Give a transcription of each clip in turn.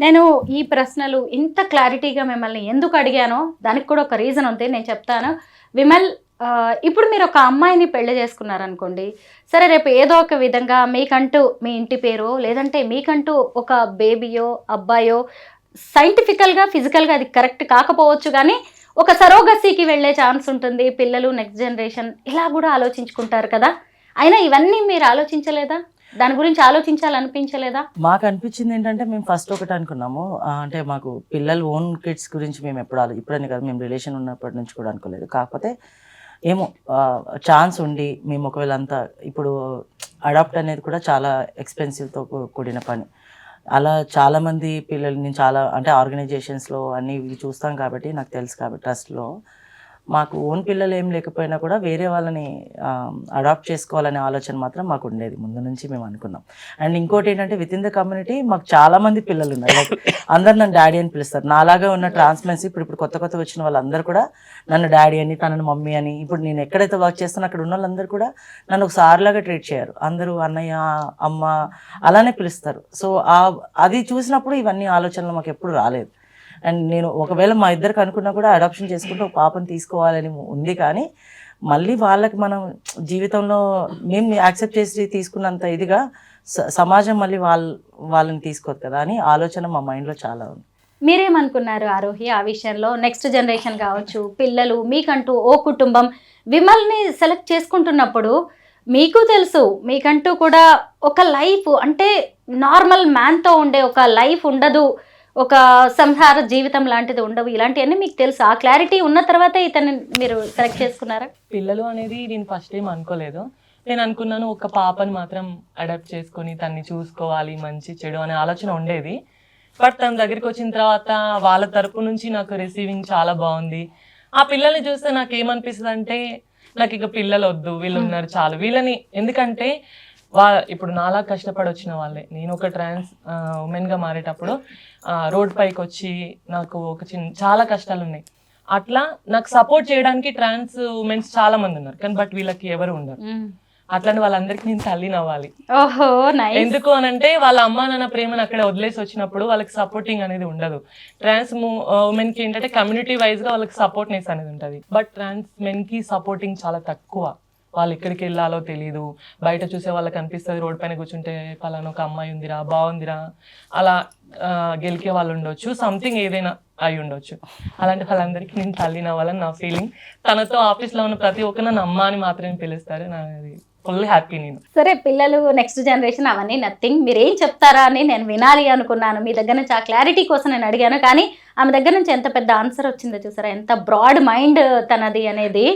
నేను ఈ ప్రశ్నలు ఇంత క్లారిటీగా మిమ్మల్ని ఎందుకు అడిగానో దానికి కూడా ఒక రీజన్ ఉంది నేను చెప్తాను. విమల్ ఇప్పుడు మీరు ఒక అమ్మాయిని పెళ్ళి చేసుకున్నారనుకోండి సరే రేపు ఏదో ఒక విధంగా మీకంటూ మీ ఇంటి పేరో లేదంటే మీకంటూ ఒక బేబీయో అబ్బాయో సైంటిఫికల్గా ఫిజికల్గా అది కరెక్ట్ కాకపోవచ్చు కానీ ఒక సరోగసీకి వెళ్ళే ఛాన్స్ ఉంటుంది పిల్లలు నెక్స్ట్ జనరేషన్ ఇలా కూడా ఆలోచించుకుంటారు కదా. అయినా ఇవన్నీ మీరు ఆలోచించలేదా? దాని గురించి ఆలోచించాలనిపించలేదా? మాకు అనిపించింది ఏంటంటే మేము ఫస్ట్ ఒకటి అనుకున్నాము. అంటే మాకు పిల్లలు ఓన్ కిడ్స్ గురించి మేము ఎప్పుడు ఇప్పుడనే ఇప్పుడని మేము రిలేషన్ ఉన్నప్పటి నుంచి కూడా అనుకోలేదు. కాకపోతే ఏమో ఛాన్స్ ఉండి మేము ఒకవేళ అంతా ఇప్పుడు అడాప్ట్ అనేది కూడా చాలా ఎక్స్పెన్సివ్తో కూడిన పని. అలా చాలామంది పిల్లల్ని చాలా అంటే ఆర్గనైజేషన్స్లో అన్ని ఇవి చూస్తాం కాబట్టి నాకు తెలుసు కాబట్టి ట్రస్ట్లో మాకు ఓన్ పిల్లలు ఏం లేకపోయినా కూడా వేరే వాళ్ళని అడాప్ట్ చేసుకోవాలనే ఆలోచన మాత్రం మాకు ఉండేది. ముందు నుంచి మేము అనుకున్నాం. అండ్ ఇంకోటి ఏంటంటే విత్ ఇన్ ద కమ్యూనిటీ మాకు చాలా మంది పిల్లలు ఉన్నారు. Like, అందరు నన్ను డాడీ అని పిలుస్తారు. నాలాగా ఉన్న ట్రాన్స్మెన్సీ ఇప్పుడు ఇప్పుడు కొత్త కొత్త వచ్చిన వాళ్ళందరూ కూడా నన్ను డాడీ అని తనను మమ్మీ అని ఇప్పుడు నేను ఎక్కడైతే వర్క్ చేస్తానో అక్కడ ఉన్న వాళ్ళందరూ కూడా నన్ను ఒక సార్లాగా ట్రీట్ చేయరు. అందరూ అన్నయ్య అమ్మ అలానే పిలుస్తారు. సో ఆ అది చూసినప్పుడు ఇవన్నీ ఆలోచనలు మాకు ఎప్పుడు రాలేదు. అండ్ నేను ఒకవేళ మా ఇద్దరికి అనుకున్నా కూడా అడాప్షన్ చేసుకుంటే ఒక పాపను తీసుకోవాలని ఉంది కానీ మళ్ళీ వాళ్ళకి మనం జీవితంలో మేము యాక్సెప్ట్ చేసి తీసుకున్నంత ఇదిగా స- సమాజం మళ్ళీ వాళ్ళ వాళ్ళని తీసుకోదు కదా అని ఆలోచన మా మైండ్లో చాలా ఉంది. మీరేమనుకున్నారు ఆరోహి ఆ విషయంలో? నెక్స్ట్ జనరేషన్ కావచ్చు పిల్లలు మీకంటూ ఓ కుటుంబం విమల్ని సెలెక్ట్ చేసుకుంటున్నప్పుడు మీకు తెలుసు మీకంటూ కూడా ఒక లైఫ్ అంటే నార్మల్ మ్యాన్తో ఉండే ఒక లైఫ్ ఉండదు. ఒక సంసార జీవితం లాంటిది ఉండవు. ఇలాంటివన్నీ మీకు తెలుసు? ఆ క్లారిటీ ఉన్న తర్వాత ఇతను మీరు సెలెక్ట్ చేసుకున్నారా? పిల్లలు అనేది నేను ఫస్ట్ టైం అనుకోలేదు. నేను అనుకున్నాను ఒక పాపని మాత్రం అడాప్ట్ చేసుకొని తన్ని చూసుకోవాలి మంచి చెడు అనే ఆలోచన ఉండేది. బట్ తన దగ్గరికి వచ్చిన తర్వాత వాళ్ళ తరపు నుంచి నాకు రిసీవింగ్ చాలా బాగుంది. ఆ పిల్లల్ని చూస్తే నాకు ఏమనిపిస్తుంది అంటే నాకు ఇక పిల్లలు వద్దు వీళ్ళు ఉన్నారు చాలు. వీళ్ళని ఎందుకంటే వా ఇప్పుడు నాలా కష్టపడి వచ్చిన వాళ్ళే. నేను ఒక ట్రాన్స్ ఉమెన్గా మారేటప్పుడు రోడ్ పైకి వచ్చి నాకు ఒక చిన్న చాలా కష్టాలు ఉన్నాయి అట్లా నాకు సపోర్ట్ చేయడానికి ట్రాన్స్ ఉమెన్స్ చాలా మంది ఉన్నారు. కానీ బట్ వీళ్ళకి ఎవరు ఉండరు. అట్లాంటి వాళ్ళందరికీ నేను ఓహో నైస్. ఎందుకు అని అంటే వాళ్ళ అమ్మ నాన్న ప్రేమను అక్కడ వదిలేసి వచ్చినప్పుడు వాళ్ళకి సపోర్టింగ్ అనేది ఉండదు. ట్రాన్స్ ఉమెన్కి ఏంటంటే కమ్యూనిటీ వైజ్గా వాళ్ళకి సపోర్ట్నెస్ అనేది ఉంటుంది. బట్ ట్రాన్స్ మెన్కి సపోర్టింగ్ చాలా తక్కువ. వాళ్ళు ఎక్కడికి వెళ్ళాలో తెలియదు బయట చూసే వాళ్ళకి అనిపిస్తుంది రోడ్ పైన కూర్చుంటే పలానా ఒక అమ్మాయి ఉందిరా బాగుందిరా అలా గెలికే వాళ్ళు ఉండొచ్చు. సంథింగ్ ఏదైనా అయి ఉండొచ్చు. అలాంటి వాళ్ళందరికీ నేను తల్లిన వాళ్ళని నా ఫీలింగ్ తనతో ఆఫీస్లో ఉన్న ప్రతి ఒక్క నన్ను అమ్మ అని మాత్రమే పిలుస్తారు. నాది ఫుల్ హ్యాపీ నేను. సరే పిల్లలు నెక్స్ట్ జనరేషన్ అవన్నీ నథింగ్ మీరు ఏం చెప్తారా అని నేను వినాలి అనుకున్నాను. మీ దగ్గర నుంచి ఆ క్లారిటీ కోసం నేను అడిగాను. కానీ ఆమె దగ్గర నుంచి ఎంత పెద్ద ఆన్సర్ వచ్చిందో చూసారా? ఎంత బ్రాడ్ మైండ్ తనది అనేది.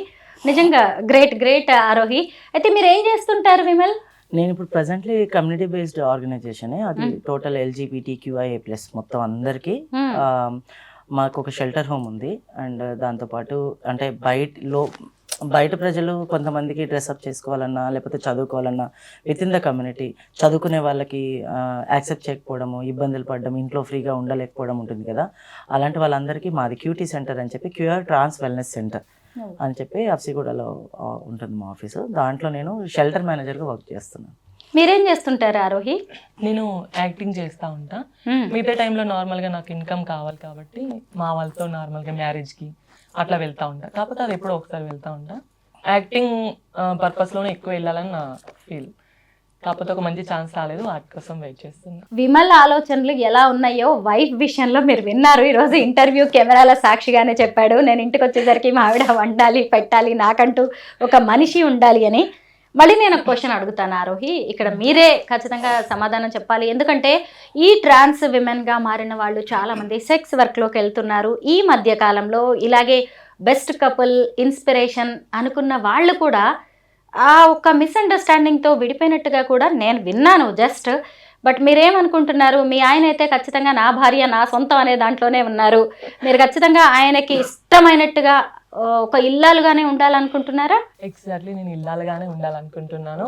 నిజంగా గ్రేట్ గ్రేట్ ఆరోహి. అయితే మీరు ఏం చేస్తుంటారు విమల్? నేను ఇప్పుడు ప్రజెంట్లీ కమ్యూనిటీ బేస్డ్ ఆర్గనైజేషన్ అది టోటల్ ఎల్జీబీటీ క్యూఐఏ ప్లస్ మొత్తం అందరికీ. Hmm. మాకు ఒక షెల్టర్ హోమ్ ఉంది. అండ్ దాంతోపాటు అంటే బయట లో బయట ప్రజలు కొంతమందికి డ్రెస్అప్ చేసుకోవాలన్నా లేకపోతే చదువుకోవాలన్నా విత్ ఇన్ ద కమ్యూనిటీ చదువుకునే వాళ్ళకి యాక్సెప్ట్ చేయకపోవడము ఇబ్బందులు పడడం ఇంట్లో ఫ్రీగా ఉండలేకపోవడం ఉంటుంది కదా. అలాంటి వాళ్ళందరికీ మాది క్యూటీ సెంటర్ అని చెప్పి క్యూఆర్ ట్రాన్స్ వెల్నెస్ సెంటర్ అని చెప్పి అఫ్సిగూడలో ఉంటుంది మా ఆఫీసు. దాంట్లో నేను షెల్టర్ మేనేజర్గా వర్క్ చేస్తున్నాను మీరేం చేస్తుంటారు ఆరోహి? నేను యాక్టింగ్ చేస్తూ ఉంటా. మిగతా టైంలో నార్మల్గా నాకు ఇన్కమ్ కావాలి కాబట్టి మా వాళ్ళతో నార్మల్గా మ్యారేజ్కి అట్లా వెళ్తా ఉంటా. కాకపోతే అది ఎప్పుడో ఒకసారి వెళ్తా ఉంటా. యాక్టింగ్ పర్పస్లోనే ఎక్కువ వెళ్ళాలని నా ఫీల్. కాకపోతే ఒక మంచి ఛాన్స్ రాలేదు వాటి కోసం వెయిట్ చేస్తున్నా. విమల్ ఆలోచనలు ఎలా ఉన్నాయో వైఫ్ విషయంలో మీరు విన్నారు. ఈరోజు ఇంటర్వ్యూ కెమెరాల సాక్షిగానే చెప్పాడు. నేను ఇంటికి వచ్చేసరికి మా ఆవిడ వండాలి పెట్టాలి నాకంటూ ఒక మనిషి ఉండాలి అని. మళ్ళీ నేను ఒక క్వశ్చన్ అడుగుతాను ఆరోహి. ఇక్కడ మీరే ఖచ్చితంగా సమాధానం చెప్పాలి. ఎందుకంటే ఈ ట్రాన్స్ విమెన్గా మారిన వాళ్ళు చాలామంది సెక్స్ వర్క్లోకి వెళ్తున్నారు. ఈ మధ్య కాలంలో ఇలాగే బెస్ట్ కపుల్ ఇన్స్పిరేషన్ అనుకున్న వాళ్ళు కూడా ఆ ఒక్క మిస్అండర్స్టాండింగ్తో విడిపోయినట్టుగా కూడా నేను విన్నాను జస్ట్ బట్ మీరేమనుకుంటున్నారు? మీ ఆయన అయితే ఖచ్చితంగా నా భార్య నా సొంతం అనే దాంట్లోనే ఉన్నారు. మీరు ఖచ్చితంగా ఆయనకి ఇష్టమైనట్టుగా ఒక ఇల్లాలుగానే ఉండాలనుకుంటున్నారా? ఎగ్జాక్ట్లీ నేను ఇల్లాలుగానే ఉండాలనుకుంటున్నాను.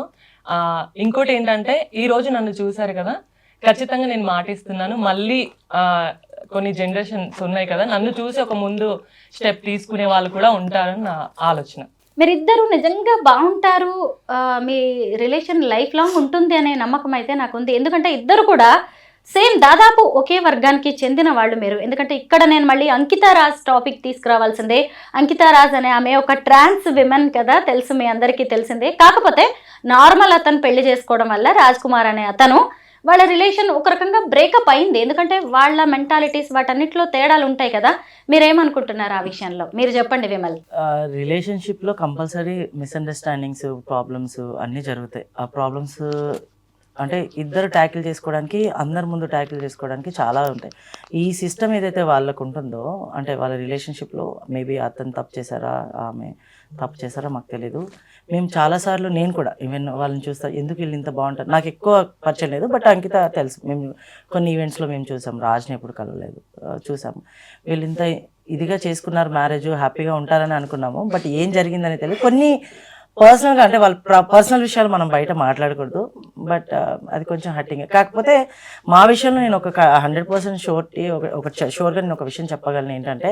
ఇంకోటి ఏంటంటే ఈ రోజు నన్ను చూశారు కదా? ఖచ్చితంగా నేను మాటిస్తున్నాను. మళ్ళీ కొన్ని జనరేషన్స్ ఉన్నాయి కదా? నన్ను చూసి ఒక ముందు స్టెప్ తీసుకునే వాళ్ళు కూడా ఉంటారని నా ఆలోచన. మీరిద్దరూ నిజంగా బాగుంటారు మీ రిలేషన్ లైఫ్ లాంగ్ ఉంటుంది అనే నమ్మకం అయితే నాకు ఉంది ఎందుకంటే ఇద్దరు కూడా సేమ్ దాదాపు ఒకే వర్గానికి చెందిన వాళ్ళు మీరు. ఎందుకంటే ఇక్కడ నేను మళ్ళీ అంకితా రాజ్ టాపిక్ తీసుకురావాల్సిందే. అంకితా రాజ్ అనే ఆమె ఒక ట్రాన్స్ విమెన్ కదా తెలుసు మీ అందరికీ తెలిసిందే. కాకపోతే నార్మల్ అతను పెళ్ళి చేసుకోవడం వల్ల రాజ్ కుమార్ అనే అతను వాళ్ళ రిలేషన్ ఒక రకంగా బ్రేకప్ అయింది. ఎందుకంటే వాళ్ళ మెంటాలిటీస్ వాటన్నిటిలో తేడాలు ఉంటాయి కదా. మీరేమనుకుంటున్నారు ఆ విషయంలో? మీరు చెప్పండి విమల్. రిలేషన్షిప్లో కంపల్సరీ మిస్అండర్స్టాండింగ్స్ ప్రాబ్లమ్స్ అన్నీ జరుగుతాయి. ఆ ప్రాబ్లమ్స్ అంటే ఇద్దరు ట్యాకిల్ చేసుకోవడానికి అందరి ముందు ట్యాకిల్ చేసుకోవడానికి చాలా ఉంటాయి. ఈ సిస్టమ్ ఏదైతే వాళ్ళకు ఉంటుందో అంటే వాళ్ళ రిలేషన్షిప్లో మేబీ అతను తప్పు చేశారా ఆమె తప్పు చేశారా మాకు తెలియదు మేము చాలాసార్లు నేను కూడా ఈవెన్ వాళ్ళని చూస్తా ఎందుకు వీళ్ళు ఇంత బాగుంటారు? నాకు ఎక్కువ పరిచయం లేదు బట్ అంకిత తెలుసు. మేము కొన్ని ఈవెంట్స్లో మేము చూసాం రాజ్ని ఎప్పుడు కలవలేదు చూసాం. వీళ్ళు ఇంత ఇదిగా చేసుకున్నారు మ్యారేజ్ హ్యాపీగా ఉంటారని అనుకున్నాము బట్ ఏం జరిగిందని తెలియదు. కొన్ని పర్సనల్గా అంటే వాళ్ళ పర్సనల్ విషయాలు మనం బయట మాట్లాడకూడదు. బట్ అది కొంచెం హట్టింగ్ కాకపోతే మా విషయంలో నేను ఒక హండ్రెడ్ పర్సెంట్ షోర్టీ ఒక షోర్గా నేను ఒక విషయం చెప్పగలను ఏంటంటే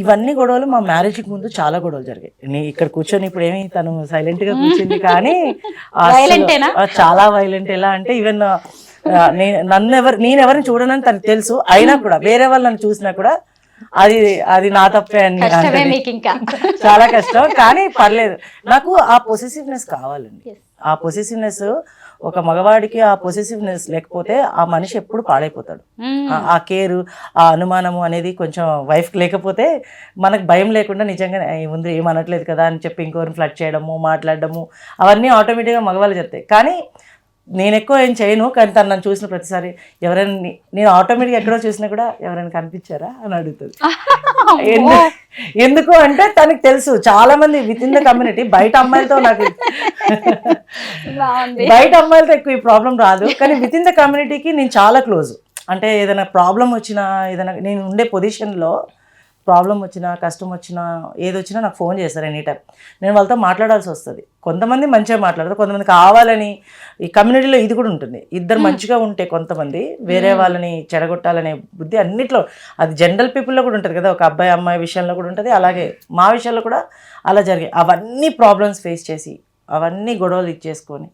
ఇవన్నీ గొడవలు మా మ్యారేజ్కి ముందు చాలా గొడవలు జరిగాయి. నేను ఇక్కడ కూర్చొని ఇప్పుడు ఏమి తను సైలెంట్గా కూర్చుంది కానీ చాలా వైలెంట్ ఎలా అంటే ఈవెన్ నేను నన్ను ఎవరు నేను ఎవరిని చూడనని తనకు తెలుసు. అయినా కూడా వేరే వాళ్ళు నన్ను చూసినా కూడా అది అది నా తప్పే అని ఇంకా చాలా కష్టం కానీ పర్లేదు. నాకు ఆ పొసెసివ్నెస్ కావాలండి. ఆ పొసెసివ్నెస్ ఒక మగవాడికి ఆ పొసెసివ్నెస్ లేకపోతే ఆ మనిషి ఎప్పుడు పాడైపోతాడు. ఆ- కేరు ఆ అనుమానము అనేది కొంచెం వైఫ్ లేకపోతే మనకు భయం లేకుండా నిజంగా "ఏ, ముందు ఏమనట్లేదు కదా అని చెప్పి ఇంకోరిని ఫ్లడ్ చేయడము మాట్లాడడము అవన్నీ ఆటోమేటిక్గా మగవాళ్ళు చెప్తాయి. కానీ నేను ఎక్కువ ఏం చేయను కానీ తను నన్ను చూసిన ప్రతిసారి ఎవరైనా నేను ఆటోమేటిక్గా ఎక్కడో చూసినా కూడా ఎవరైనా కనిపించారా అని అడుగుతుంది. ఎందు- ఎందుకు అంటే తనకి తెలుసు చాలా మంది విత్ ఇన్ ద కమ్యూనిటీ బయట అమ్మాయిలతో నాకు బయట అమ్మాయిలతో ఎక్కువ ఈ ప్రాబ్లం రాదు కానీ విత్ ఇన్ ద కమ్యూనిటీకి నేను చాలా క్లోజ్ అంటే ఏదైనా ప్రాబ్లం వచ్చినా ఏదైనా నేను ఉండే పొజిషన్లో ప్రాబ్లం వచ్చినా కష్టం వచ్చినా ఏది వచ్చినా నాకు ఫోన్ చేస్తారు ఎనీ టైం నేను వాళ్ళతో మాట్లాడాల్సి వస్తుంది. కొంతమంది మంచిగా మాట్లాడతారు కొంతమంది కావాలని ఈ కమ్యూనిటీలో ఇది కూడా ఉంటుంది. ఇద్దరు మంచిగా ఉంటే కొంతమంది వేరే వాళ్ళని చెడగొట్టాలనే బుద్ధి అన్నిట్లో అది జనరల్ పీపుల్లో కూడా ఉంటుంది కదా ఒక అబ్బాయి అమ్మాయి విషయంలో కూడా ఉంటుంది. అలాగే మా విషయంలో కూడా అలా జరిగాయి. అవన్నీ ప్రాబ్లమ్స్ ఫేస్ చేసి అవన్నీ గొడవలు ఇచ్చేసుకొని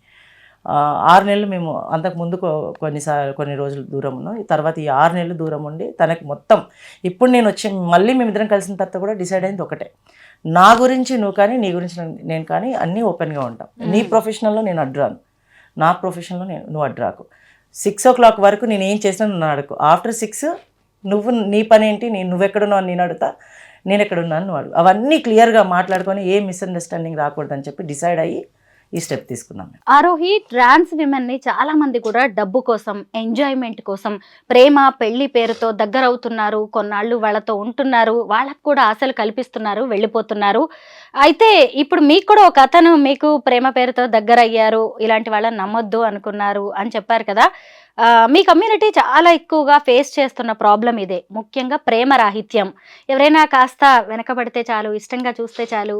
ఆరు నెలలు మేము అంతకు ముందు కొన్నిసార్లు కొన్ని రోజులు దూరం ఉన్నాం. ఈ తర్వాత ఈ ఆరు నెలలు దూరం ఉండి తనకి మొత్తం ఇప్పుడు నేను వచ్చి మళ్ళీ మేమిద్దరం కలిసిన తర్వాత కూడా డిసైడ్ అయింది ఒకటే. నా గురించి నువ్వు కానీ నీ గురించి నేను- కానీ అన్నీ ఓపెన్గా ఉంటాం. నీ ప్రొఫెషనల్లో నేను అడ్రాను. నా ప్రొఫెషన్లో నేను నువ్వు అడ్రాకు సిక్స్ ఓ క్లాక్ వరకు నేను ఏం చేసినా నువ్వు అడుగు ఆఫ్టర్ సిక్స్ నువ్వు నీ పని ఏంటి? నేను నువ్వెక్కడున్నావు నేను అడుగుతా నేను ఎక్కడున్నాను నువ్వు అడుగు. అవన్నీ క్లియర్గా మాట్లాడుకొని ఏ మిస్అండర్స్టాండింగ్ రాకూడదని చెప్పి డిసైడ్ అయ్యి ఈ స్టెప్ తీసుకున్నాం ఆరోహి ట్రాన్స్ విమెన్ని చాలా మంది కూడా డబ్బు కోసం ఎంజాయ్మెంట్ కోసం ప్రేమ పెళ్ళి పేరుతో దగ్గర అవుతున్నారు కొన్నాళ్ళు వాళ్ళతో ఉంటున్నారు వాళ్ళకు కూడా ఆశలు కల్పిస్తున్నారు వెళ్ళిపోతున్నారు. అయితే ఇప్పుడు మీకు కూడా ఒక అతను మీకు ప్రేమ పేరుతో దగ్గర అయ్యారు ఇలాంటి వాళ్ళని నమ్మొద్దు అనుకున్నారు అని చెప్పారు కదా. మీ కమ్యూనిటీ చాలా ఎక్కువగా ఫేస్ చేస్తున్న ప్రాబ్లం ఇదే. ముఖ్యంగా ప్రేమ రాహిత్యం. ఎవరైనా కాస్త వెనకబడితే చాలు ఇష్టంగా చూస్తే చాలు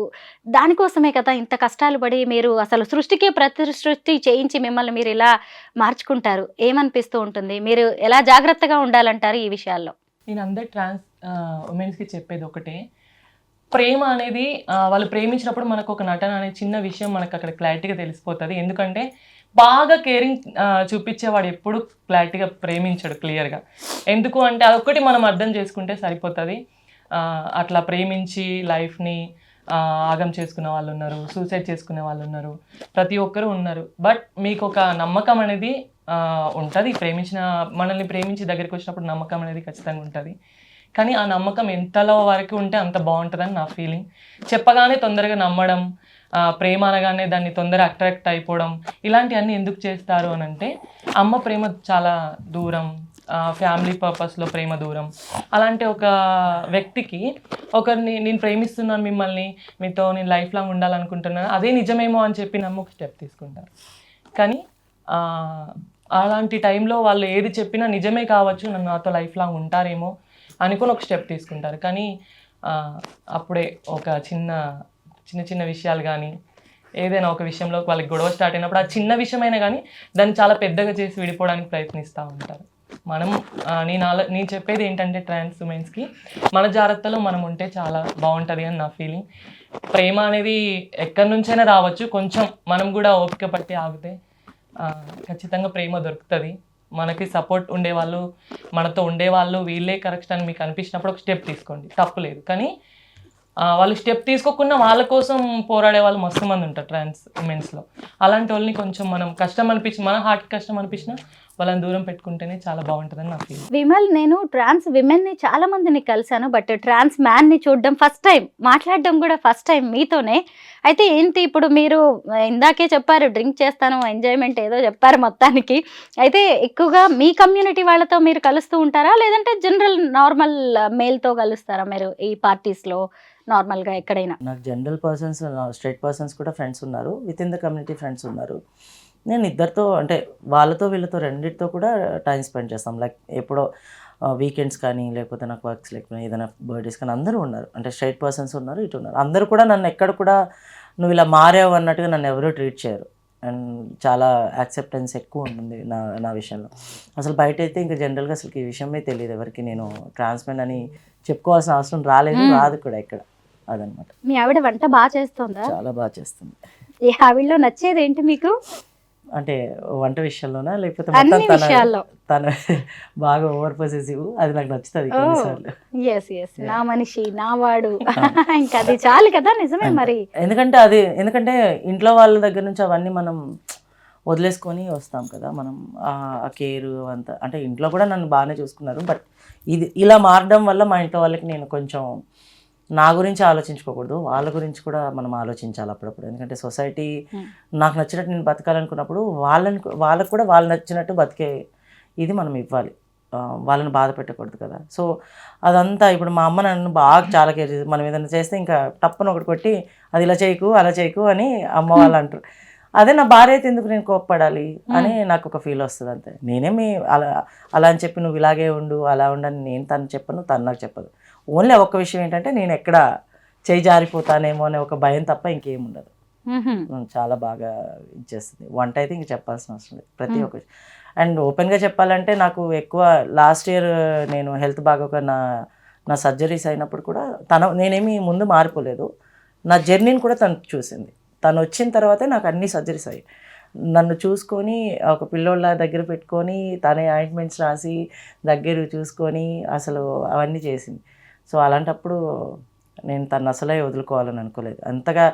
దానికోసమే కదా ఇంత కష్టాలు పడి మీరు అసలు సృష్టికే ప్రతి సృష్టి చేయించి మిమ్మల్ని మీరు ఇలా మార్చుకుంటారు. ఏమనిపిస్తూ ఉంటుంది? మీరు ఎలా జాగ్రత్తగా ఉండాలంటారు ఈ విషయాల్లో? నేను అందరు ట్రాన్స్ ఉమెన్స్కి చెప్పేది ఒకటే. ప్రేమ అనేది వాళ్ళు ప్రేమించినప్పుడు మనకు ఒక నటన అనే చిన్న విషయం మనకు అక్కడ క్లారిటీగా తెలిసిపోతుంది. ఎందుకంటే బాగా కేరింగ్ చూపించేవాడు ఎప్పుడు క్లారిటీగా ప్రేమించడు క్లియర్గా. ఎందుకు అంటే అదొక్కటి మనం అర్థం చేసుకుంటే సరిపోతుంది. అట్లా ప్రేమించి లైఫ్ని ఆగం చేసుకునే వాళ్ళు ఉన్నారు సూసైడ్ చేసుకునే వాళ్ళు ఉన్నారు ప్రతి ఒక్కరు ఉన్నారు. బట్ మీకు ఒక నమ్మకం అనేది ఉంటుంది. ప్రేమించిన మనల్ని ప్రేమించి దగ్గరికి వచ్చినప్పుడు నమ్మకం అనేది ఖచ్చితంగా ఉంటుంది. కానీ ఆ నమ్మకం ఎంతలో వరకు ఉంటే అంత బాగుంటుందని నా ఫీలింగ్ చెప్పగానే తొందరగా నమ్మడం ప్రేమ అనగానే దాన్ని తొందరగా అట్రాక్ట్ అయిపోవడం ఇలాంటివన్నీ ఎందుకు చేస్తారు అని అంటే అమ్మ ప్రేమ చాలా దూరం ఫ్యామిలీ పర్పస్లో ప్రేమ దూరం. అలాంటి ఒక వ్యక్తికి ఒకరిని నేను ప్రేమిస్తున్నాను మిమ్మల్ని మీతో నేను లైఫ్ లాంగ్ ఉండాలనుకుంటున్నాను అదే నిజమేమో అని చెప్పి నమ్మ ఒక స్టెప్ తీసుకుంటారు. కానీ అలాంటి టైంలో వాళ్ళు ఏది చెప్పినా నిజమే కావచ్చు నన్ను నాతో లైఫ్ లాంగ్ ఉంటారేమో అనుకుని ఒక స్టెప్ తీసుకుంటారు. కానీ అప్పుడే ఒక చిన్న చిన్న చిన్న విషయాలు కానీ ఏదైనా ఒక విషయంలో వాళ్ళకి గొడవ స్టార్ట్ అయినప్పుడు ఆ చిన్న విషయమైనా కానీ దాన్ని చాలా పెద్దగా చేసి విడిపోవడానికి ప్రయత్నిస్తూ ఉంటారు. మనం నేను ఆలో నేను చెప్పేది ఏంటంటే ట్రాన్స్ ఉమెన్స్కి మన జాగ్రత్తలో మనం ఉంటే చాలా బాగుంటుంది అని నా ఫీలింగ్. ప్రేమ అనేది ఎక్కడి నుంచైనా రావచ్చు. కొంచెం మనం కూడా ఓపిక పట్టి ఆగితే ఖచ్చితంగా ప్రేమ దొరుకుతుంది. మనకి సపోర్ట్ ఉండేవాళ్ళు మనతో ఉండేవాళ్ళు వీళ్ళే కరెక్ట్ అని మీకు అనిపించినప్పుడు ఒక స్టెప్ తీసుకోండి. తప్పలేదు కానీ వాళ్ళు స్టెప్ తీసుకోకుండా వాళ్ళ కోసం పోరాడే వాళ్ళు మస్తు మంది ఉంటారు ట్రాన్స్ ఉమెన్స్లో అలాంటి వాళ్ళని కొంచెం మనం కష్టం అనిపించి మన హార్ట్ కష్టం అనిపించినా వాళ్ళని దూరం పెట్టుకుంటేనే చాలా బాగుంటుందని నా ఫీల్ విమల్ నేను ట్రాన్స్ విమెన్ని చాలా మందిని కలిసాను బట్ ట్రాన్స్ మ్యాన్ని చూడడం ఫస్ట్ టైం మాట్లాడడం కూడా ఫస్ట్ టైం మీతోనే. అయితే ఏంటి ఇప్పుడు మీరు ఇందాకే చెప్పారు డ్రింక్ చేస్తాను ఎంజాయ్మెంట్ ఏదో చెప్పారు మొత్తానికి. అయితే ఎక్కువగా మీ కమ్యూనిటీ వాళ్ళతో మీరు కలుస్తూ ఉంటారా? లేదంటే జనరల్ నార్మల్ మేల్తో కలుస్తారా మీరు ఈ parties లో నార్మల్గా ఎక్కడైనా? నాకు జనరల్ పర్సన్స్ స్ట్రైట్ పర్సన్స్ కూడా ఫ్రెండ్స్ ఉన్నారు with in the community friends ఉన్నారు. నేను ఇద్దరితో అంటే వాళ్ళతో వీళ్ళతో రెండిటితో కూడా టైం స్పెండ్ చేస్తాం. లైక్ ఎప్పుడో వీకెండ్స్ కానీ లేకపోతే నాకు వర్క్స్ లేకపోతే ఏదైనా బర్త్డేస్ కానీ అందరూ ఉన్నారు. అంటే స్ట్రైట్ పర్సన్స్ ఉన్నారు ఇటు ఉన్నారు. అందరూ కూడా నన్ను ఎక్కడ కూడా నువ్వు ఇలా మారావు అన్నట్టుగా నన్ను ఎవరూ ట్రీట్ చేయరు. అండ్ చాలా యాక్సెప్టెన్స్ ఎక్కువ ఉంటుంది నా నా విషయంలో. అసలు బయట అయితే ఇంకా జనరల్గా అసలు ఈ విషయమే తెలియదు ఎవరికి నేను ట్రాన్స్మెన్ అని చెప్పుకోవాల్సిన అవసరం రాలేదు మ్మ్. రాదు కూడా ఇక్కడ అదనమాట. మీ ఆవిడ వంట బాగా చేస్తుందా? చాలా బాగా చేస్తుంది. ఈ ఆవిడలో నచ్చేది ఏంటి మీకు? అంటే వంట విషయంలోనా? లేకపోతే మొత్తం తన తన బాగా ఓవర్ పొసెసివ్? అది నాకు నచ్చుతుంది ఎస్ ఎస్ నా మనిషి నా వాడు. ఇంకా అది చాలు కదా నిజమే మరి. ఎందుకంటే అది ఎందుకంటే ఇంట్లో వాళ్ళ దగ్గర నుంచి అవన్నీ మనం వదిలేసుకొని వస్తాం కదా మనం. ఆ కేర్ అంతా. అంటే ఇంట్లో కూడా నన్ను బాగానే చూసుకున్నారు. బట్ ఇది ఇలా మారడం వల్ల మా ఇంట్లో వాళ్ళకి నేను కొంచెం నా గురించి ఆలోచించుకోకూడదు. వాళ్ళ గురించి కూడా మనం ఆలోచించాలి అప్పుడప్పుడు. ఎందుకంటే సొసైటీ Hmm. నాకు నచ్చినట్టు నేను బతకాలనుకున్నప్పుడు వాళ్ళని వాళ్ళకు కూడా వాళ్ళు నచ్చినట్టు బతికే ఇది మనం ఇవ్వాలి. వాళ్ళని బాధ పెట్టకూడదు కదా. సో అదంతా ఇప్పుడు మా అమ్మ నన్ను బాగా చాలా కేర్ చేసి మనం ఏదైనా చేస్తే ఇంకా తప్పని ఒకటి కొట్టి అది ఇలా చేయకు అలా చేయకు అని అమ్మ వాళ్ళు అంటారు. అదే నా భార్య అయితే ఎందుకు నేను కోప్పడాలి అని నాకు ఒక ఫీల్ వస్తుంది అంతే నేనేమి అలా అలా అని చెప్పి నువ్వు ఇలాగే ఉండు అలా ఉండని నేను తను చెప్పను తను నాకు చెప్పదు. ఓన్లీ ఒక్క విషయం ఏంటంటే నేను ఎక్కడ చేయి జారిపోతానేమో అనే ఒక భయం తప్ప ఇంకేం ఉండదు చాలా బాగా ఇచ్చేస్తుంది. వంట అయితే ఇంక చెప్పాల్సిన అవసరం లేదు. ప్రతి. ఒక్క అండ్ ఓపెన్గా చెప్పాలంటే నాకు ఎక్కువ లాస్ట్ ఇయర్ నేను హెల్త్ బాగోక నా నా సర్జరీస్ అయినప్పుడు కూడా తన నేనేమి ముందు మారిపోలేదు. నా జర్నీని కూడా తను చూసింది. తను వచ్చిన తర్వాతే నాకు అన్ని సర్జరీస్ అయ్యాయి. నన్ను చూసుకొని ఒక పిల్లోళ్ళ దగ్గర పెట్టుకొని తనే ఆయింట్మెంట్స్ రాసి దగ్గర చూసుకొని అసలు అవన్నీ చేసింది. సో అలాంటప్పుడు నేను తను అసలే వదులుకోవాలని అనుకోలేదు. అంతగా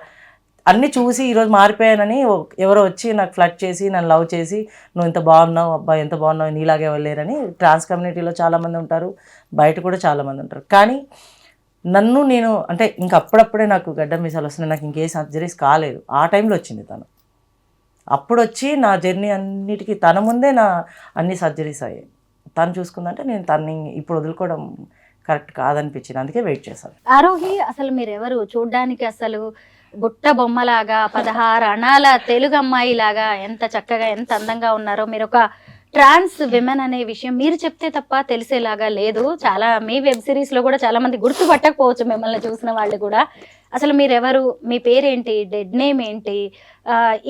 అన్నీ చూసి ఈరోజు మారిపోయానని ఎవరో వచ్చి నాకు ఫ్లడ్ చేసి నన్ను లవ్ చేసి నువ్వు ఇంత బాగున్నావు అబ్బాయి ఎంత బాగున్నావు నీలాగే వెళ్ళలేరని ట్రాన్స్ కమ్యూనిటీలో చాలామంది ఉంటారు బయట కూడా చాలామంది ఉంటారు. కానీ నన్ను నేను అంటే ఇంక అప్పుడప్పుడే నాకు గడ్డ మీసాలు వస్తున్నాయి నాకు ఇంకే సర్జరీస్ కాలేదు. ఆ టైంలో వచ్చింది తను. అప్పుడు వచ్చి నా జర్నీ అన్నిటికీ తన ముందే నా అన్ని సర్జరీస్ అయ్యాయి. తను చూసుకుందంటే నేను తన్ని ఇప్పుడు వదులుకోవడం కరెక్ట్ కాదనిపించింది. అందుకే వెయిట్ చేశాను. ఆరోహి అసలు మీరు ఎవరు చూడడానికి అసలు బుట్ట బొమ్మలాగా పదహారు అణాల తెలుగు అమ్మాయి లాగా ఎంత చక్కగా ఎంత అందంగా ఉన్నారో మీరు ఒక ట్రాన్స్ విమెన్ అనే విషయం మీరు చెప్తే తప్ప తెలిసేలాగా లేదు. చాలా మీ వెబ్ సిరీస్లో కూడా చాలా మంది గుర్తుపట్టకపోవచ్చు మిమ్మల్ని చూసిన వాళ్ళు కూడా. అసలు మీరెవరు? మీ పేరేంటి? డెడ్ నేమ్ ఏంటి?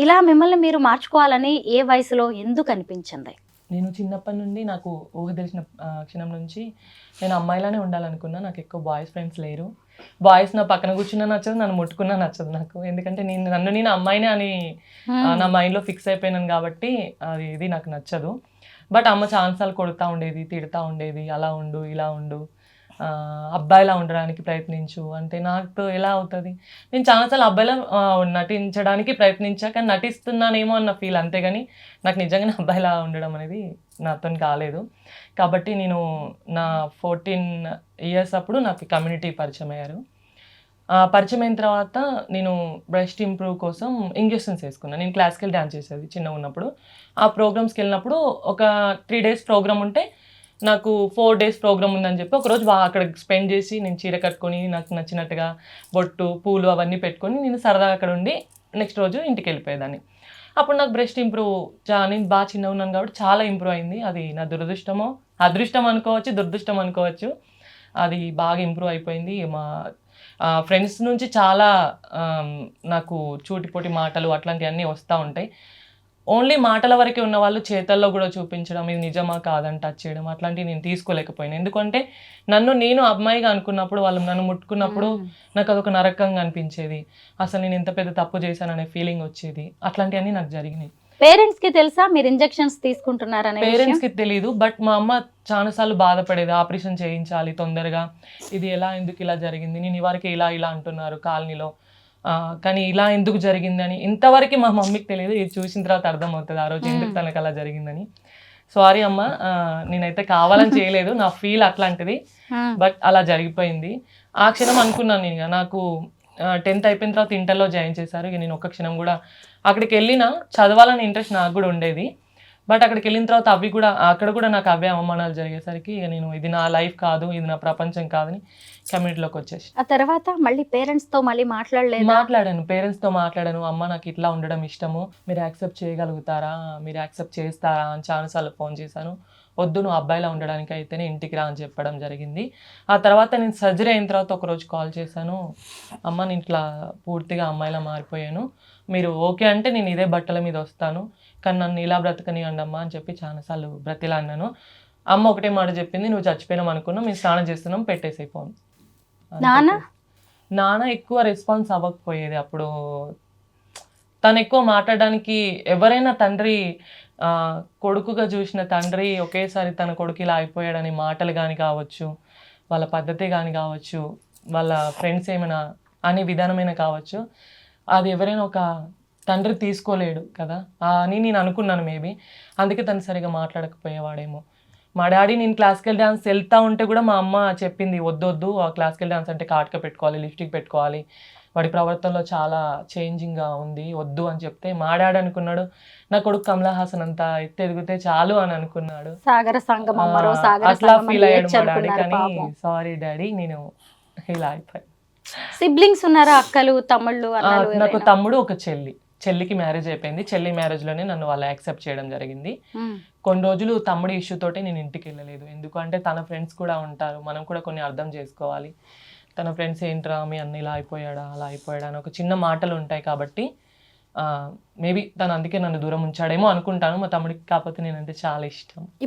ఇలా మిమ్మల్ని మీరు మార్చుకోవాలని ఏ వయసులో ఎందుకు అనిపించింది? నేను చిన్నప్పటి నుండి నాకు ఊహ తెలిసిన క్షణం నుంచి నేను అమ్మాయిలానే ఉండాలనుకున్నా. నాకు ఎక్కువ బాయ్స్ ఫ్రెండ్స్ లేరు. బాయ్స్ నా పక్కన కూర్చున్నా నచ్చదు నన్ను ముట్టుకున్నా నచ్చదు నాకు. ఎందుకంటే నేను నన్ను నేను అమ్మాయినే అని నా మైండ్లో ఫిక్స్ అయిపోయినాను కాబట్టి అది ఇది నాకు నచ్చదు. బట్ అమ్మ ఛాన్సాలు కొడుతూ ఉండేది తిడతా ఉండేది అలా ఉండు ఇలా ఉండు. అబ్బాయిలా ఉండడానికి ప్రయత్నించు. అంటే నాకు ఎలా అవుతుంది? నేను చాలాసార్లు అబ్బాయిలా నటించడానికి ప్రయత్నించా కానీ నటిస్తున్నానేమో అన్న ఫీల్ అంతేగాని నాకు నిజంగానే అబ్బాయిలా ఉండడం అనేది నాతో కాలేదు. కాబట్టి నేను నా ఫోర్టీన్ ఇయర్స్ అప్పుడు నాకు కమ్యూనిటీ పరిచయం అయ్యారు. పరిచయం అయిన తర్వాత నేను బ్రెస్ట్ ఇంప్రూవ్ కోసం ఇంజెక్షన్స్ వేసుకున్నాను నేను క్లాసికల్ డ్యాన్స్ చేసేది చిన్నగా ఉన్నప్పుడు. ఆ ప్రోగ్రామ్స్కి వెళ్ళినప్పుడు ఒక త్రీ డేస్ ప్రోగ్రామ్ ఉంటే నాకు ఫోర్ డేస్ ప్రోగ్రామ్ ఉందని చెప్పి ఒకరోజు బాగా అక్కడ స్పెండ్ చేసి నేను చీర కట్టుకొని నాకు నచ్చినట్టుగా బొట్టు పూలు అవన్నీ పెట్టుకొని నేను సరదాగా అక్కడ ఉండి నెక్స్ట్ రోజు ఇంటికి వెళ్ళిపోయేదాన్ని. అప్పుడు నాకు బ్రెస్ట్ ఇంప్రూవ్ చా నేను బాగా చిన్నగా ఉన్నాను కాబట్టి చాలా ఇంప్రూవ్ అయింది. అది నా దురదృష్టమో అదృష్టం అనుకోవచ్చు దురదృష్టం అనుకోవచ్చు. అది బాగా ఇంప్రూవ్ అయిపోయింది. మా ఫ్రెండ్స్ నుంచి చాలా నాకు చూటిపోటి మాటలు అట్లాంటివన్నీ వస్తూ ఉంటాయి. ఓన్లీ మాటల వరకే ఉన్న వాళ్ళు చేతల్లో కూడా చూపించడం ఇది నిజమా కాదని టచ్ చేయడం అట్లాంటివి నేను తీసుకోలేకపోయాను. ఎందుకంటే నన్ను నేను అమ్మాయిగా అనుకున్నప్పుడు వాళ్ళు నన్ను ముట్టుకున్నప్పుడు నాకు అదొక నరకంగా అనిపించేది. అసలు నేను ఎంత పెద్ద తప్పు చేశాననే ఫీలింగ్ వచ్చేది. అట్లాంటివన్నీ నాకు జరిగినాయి. పేరెంట్స్కి తెలుసా మీరు ఇంజెక్షన్స్ తీసుకుంటున్నారనే పేరెంట్స్కి తెలియదు బట్ మా అమ్మ చాలాసార్లు బాధపడేది ఆపరేషన్ చేయించాలి తొందరగా. ఇది ఎలా ఎందుకు ఇలా జరిగింది? నేను ఇవరికి ఇలా ఇలా అంటున్నారు కాలనీలో. కానీ ఇలా ఎందుకు జరిగిందని ఇంతవరకు మా మమ్మీకి తెలియదు. ఇది చూసిన తర్వాత అర్థమవుతుంది ఆ రోజు ఎందుకు తనకు అలా జరిగిందని. సారీ అమ్మ నేనైతే కావాలని చేయలేదు. నా ఫీల్ అట్లాంటిది. బట్ అలా జరిగిపోయింది. ఆ క్షణం అనుకున్నాను నేను ఇక. నాకు టెన్త్ అయిపోయిన తర్వాత ఇంటర్లో జాయిన్ చేశారు. ఇక నేను ఒక్క క్షణం కూడా అక్కడికి వెళ్ళినా చదవాలని ఇంట్రెస్ట్ నాకు కూడా ఉండేది. బట్ అక్కడికి వెళ్ళిన తర్వాత అవి కూడా అక్కడ కూడా నాకు అవే అవమానాలు జరిగేసరికి ఇక నేను ఇది నా లైఫ్ కాదు ఇది నా ప్రపంచం కాదని కమ్యూనిటీలోకి వచ్చేసి. ఆ తర్వాత మళ్ళీ పేరెంట్స్తో మళ్ళీ మాట్లాడలేదు? మాట్లాడాను పేరెంట్స్తో మాట్లాడాను అమ్మ నాకు ఇట్లా ఉండడం ఇష్టము మీరు యాక్సెప్ట్ చేయగలుగుతారా మీరు యాక్సెప్ట్ చేస్తారా? అని చాలాసార్లు ఫోన్ చేశాను. వద్దు నువ్వు అబ్బాయిలా ఉండడానికి అయితేనే ఇంటికి రా అని చెప్పడం జరిగింది. ఆ తర్వాత నేను సర్జరీ అయిన తర్వాత ఒకరోజు కాల్ చేశాను. అమ్మ నేను ఇట్లా పూర్తిగా అమ్మాయిలా మారిపోయాను మీరు ఓకే అంటే నేను ఇదే బట్టల మీద వస్తాను కానీ నన్ను ఇలా బ్రతకనియండి అమ్మా అని చెప్పి చాలాసార్లు బ్రతిలా అన్నాను అమ్మ ఒకటే మాట చెప్పింది నువ్వు చచ్చిపోయినాం అనుకున్నాం మేము స్నానం చేస్తున్నాం పెట్టేసే ఫోన్ నాన్న? నాన్న ఎక్కువ రెస్పాన్స్ అవ్వకపోయేది అప్పుడు. తను ఎక్కువ మాట్లాడడానికి ఎవరైనా తండ్రి కొడుకుగా చూసిన తండ్రి ఒకేసారి తన కొడుకు ఇలా అయిపోయాడని మాటలు కానీ కావచ్చు వాళ్ళ పద్ధతి కానీ కావచ్చు వాళ్ళ ఫ్రెండ్స్ ఏమైనా అనే విధానమైన కావచ్చు అది ఎవరైనా ఒక తండ్రి తీసుకోలేడు కదా. అని నేను అనుకున్నాను మేబీ. అందుకే తను సరిగా మాట్లాడకపోయేవాడేమో. మా డాడీ నేను క్లాసికల్ డ్యాన్స్ వెళ్తా ఉంటే కూడా మా అమ్మ చెప్పింది వద్దొద్దు ఆ క్లాసికల్ డ్యాన్స్ అంటే కాటుక పెట్టుకోవాలి లిప్స్టిక్ పెట్టుకోవాలి. వాడి ప్రవర్తనలో చాలా చేంజింగ్గా ఉంది వద్దు అని చెప్తే మా డాడీ అనుకున్నాడు నా కొడుకు కమలా హాసన్ అంత ఎత్తు ఎదిగితే చాలు అని అనుకున్నాడు. సాగర అట్లా ఫీల్ అయ్యాడు మా డాడీ కానీ సారీ డాడీ నేను ఇలా అయిపోయాను. సిబ్లింగ్స్ ఉన్నారా అక్కలు తమ్ముళ్ళు నాకు? తమ్ముడు ఒక చెల్లి. చెల్లికి మ్యారేజ్ అయిపోయింది. చెల్లి మ్యారేజ్లోనే నన్ను వాళ్ళు యాక్సెప్ట్ చేయడం జరిగింది. కొన్ని రోజులు తమ్ముడి ఇష్యూతోటే నేను ఇంటికి వెళ్ళలేదు. ఎందుకంటే తన ఫ్రెండ్స్ కూడా ఉంటారు. మనం కూడా కొన్ని అర్థం చేసుకోవాలి. తన ఫ్రెండ్స్ ఏంట్రా మీ అన్న ఇలా అయిపోయాడా అలా అయిపోయాడా అని ఒక చిన్న మాటలు ఉంటాయి కాబట్టి మేబీ తను అందుకే నన్ను దూరం ఉంచాడేమో అనుకుంటాను. మా తమ్ముడికి కాకపోతే నేనంటే చాలా ఇష్టం.